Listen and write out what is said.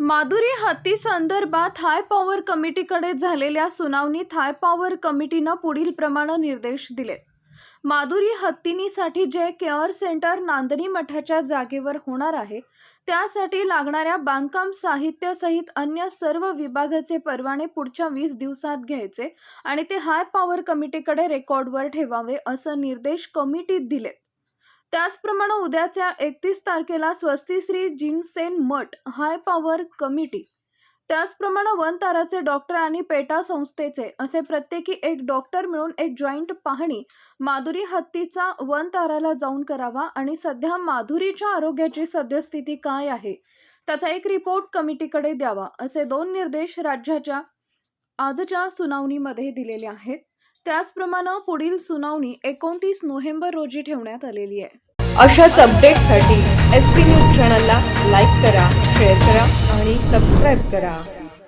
माधुरी हत्ती संदर्भात high power कमिटीकडे झालेल्या सुनावणीत हाय पॉवर कमिटीनं पुढील प्रमाणे निर्देश दिले. माधुरी हत्तीनीसाठी जे केअर सेंटर नांदणी मठाच्या जागेवर होणार आहे त्यासाठी लागणाऱ्या बांधकाम साहित्यासहित अन्य सर्व विभागाचे परवाने पुढच्या वीस दिवसात घ्यायचे आणि ते हाय पॉवर कमिटीकडे रेकॉर्डवर ठेवावे असं निर्देश कमिटीत दिले. त्याचप्रमाणे उद्याच्या एकतीस तारखेला स्वस्ती श्री जिनसेन मठ हाय पॉवर कमिटी. त्याचप्रमाणे वन ताराचे डॉक्टर आणि पेटा संस्थेचे असे प्रत्येकी एक डॉक्टर मिळून एक जॉईंट पाहणी माधुरी हत्तीचा वन ताराला जाऊन करावा आणि सध्या माधुरीच्या आरोग्याची सद्यस्थिती काय आहे त्याचा एक रिपोर्ट कमिटीकडे द्यावा असे दोन निर्देश राज्याच्या आजच्या सुनावणीमध्ये दिलेले आहेत. त्याचप्रमाणे पुढील सुनावणी एकोणतीस नोव्हेंबर रोजी ठेवण्यात आलेली आहे. अशाच अपडेटसाठी एस पी न्यूज चॅनलला लाईक करा शेअर करा आणि सबस्क्राईब करा.